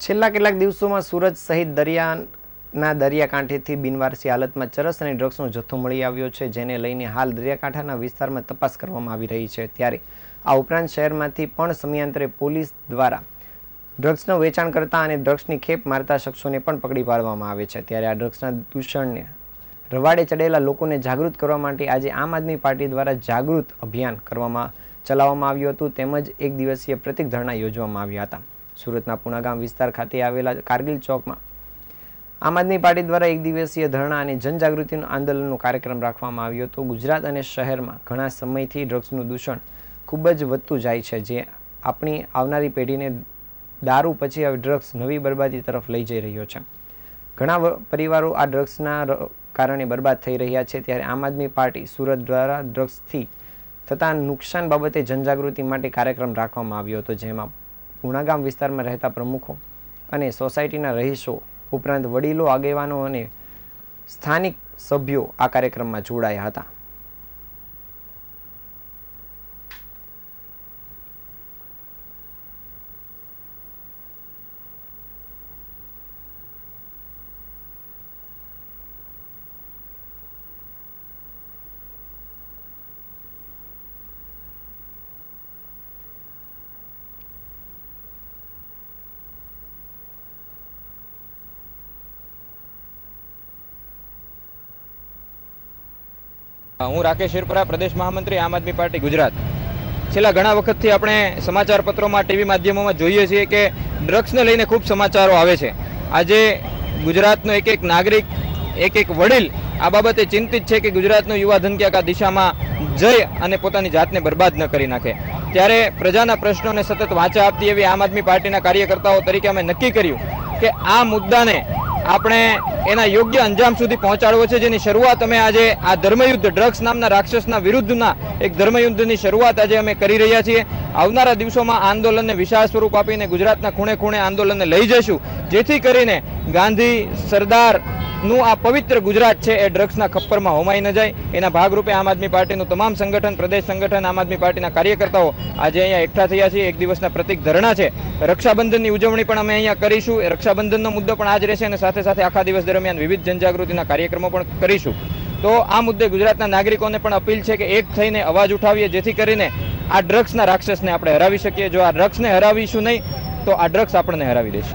છેલ્લા કેટલાક દિવસોમાં સુરત સહિત દરિયાના દરિયાકાંઠેથી બિનવારસી હાલતમાં ચરસ અને ડ્રગ્સનો જથ્થો મળી આવ્યો છે, જેને લઈને હાલ દરિયાકાંઠાના વિસ્તારમાં તપાસ કરવામાં આવી રહી છે. ત્યારે આ ઉપરાંત શહેરમાંથી પણ સમયાંતરે પોલીસ દ્વારા ડ્રગ્સનું વેચાણ કરતા અને ડ્રગ્સની ખેપ મારતા શખ્સોને પણ પકડી પાડવામાં આવે છે. ત્યારે આ ડ્રગ્સના દૂષણને રવાડે ચડેલા લોકોને જાગૃત કરવા માટે આજે આમ આદમી પાર્ટી દ્વારા જાગૃત અભિયાન કરવામાં ચલાવવામાં આવ્યું હતું. તેમજ એક દિવસીય પ્રતિક ધરણા યોજવામાં આવ્યા હતા. સુરતના પુણાગામ વિસ્તાર ખાતે આવેલા કારગિલ ચોકમાં આમ આદમી પાર્ટી દ્વારા એક દિવસીય ધરણા અને જનજાગૃતિનું આંદોલનનો કાર્યક્રમ રાખવામાં આવ્યો હતો. ગુજરાત અને શહેરમાં ઘણા સમયથી ડ્રગ્સનું દૂષણ ખૂબ જ વધતું જાય છે, જે આપણી આવનારી પેઢીને દારૂ પછી હવે ડ્રગ્સ નવી બરબાદી તરફ લઈ જઈ રહ્યો છે. ઘણા પરિવારો આ ડ્રગ્સના કારણે બરબાદ થઈ રહ્યા છે, ત્યારે આમ આદમી પાર્ટી સુરત દ્વારા ડ્રગ્સથી થતા નુકસાન બાબતે જનજાગૃતિ માટે કાર્યક્રમ રાખવામાં આવ્યો હતો, જેમાં પુણાગામ વિસ્તારમાં રહેતા પ્રમુખો અને સોસાયટીના રહીશો ઉપરાંત વડીલો, આગેવાનો અને સ્થાનિક સભ્યો આ કાર્યક્રમમાં જોડાયા હતા. હું રાકેશ શિરપરા પ્રદેશ મહામંત્રી, આમ આદમી પાર્ટી, ગુજરાત. છેલ્લા ઘણા વખતથી આપણે સમાચાર પત્રોમાં ટીવી માધ્યમોમાં જોઈએ છીએ કે ડ્રગ્સને લઈને ખૂબ સમાચારો આવે છે. આજે ગુજરાતનો એક એક નાગરિક, એક એક વડીલ આ બાબતે ચિંતિત છે કે ગુજરાતનો યુવા ધન ક્યાંક આ દિશામાં જઈ અને પોતાની જાતને બરબાદ ન કરી નાખે. ત્યારે પ્રજાના પ્રશ્નોને સતત વાંચા આપતી એવી આમ આદમી પાર્ટીના કાર્યકર્તાઓ તરીકે અમે નક્કી કર્યું કે આ મુદ્દાને આપણે એના યોગ્ય અંજામ સુધી પહોંચાડવો છે. જેની શરૂઆત અમે આજે આ ધર્મયુદ્ધ ડ્રગ્સ નામના રાક્ષસના વિરુદ્ધના એક ધર્મયુદ્ધની શરૂઆત આજે અમે કરી રહ્યા છીએ. આવનારા દિવસોમાં આંદોલનને વિશાળ સ્વરૂપ આપીને ગુજરાતના ખૂણે ખૂણે આંદોલનને લઈ જઈશું. જેથી કરીને ગાંધી, સરદાર નું આ પવિત્ર ગુજરાત છે એ ડ્રગ્સના ખપ્પરમાં હોમાઈ ન જાય. એના ભાગરૂપે આમ આદમી પાર્ટીનું તમામ સંગઠન, પ્રદેશ સંગઠન, આમ આદમી પાર્ટીના કાર્યકર્તાઓ આજે અહીંયા એકઠા થયા છે. એક દિવસના પ્રતિક ધરણા છે. રક્ષાબંધનની ઉજવણી પણ અમે અહીંયા કરીશું. રક્ષાબંધનનો મુદ્દો પણ આજ રહેશે અને સાથે સાથે આખા દિવસ દરમિયાન વિવિધ જનજાગૃતિના કાર્યક્રમો પણ કરીશું. તો આ મુદ્દે ગુજરાતના નાગરિકોને પણ અપીલ છે કે એક થઈને અવાજ ઉઠાવીએ, જેથી કરીને આ ડ્રગ્સના રાક્ષસને આપણે હરાવી શકીએ. જો આ ડ્રગ્સને હરાવીશું નહીં, તો આ ડ્રગ્સ આપણને હરાવી દેશે.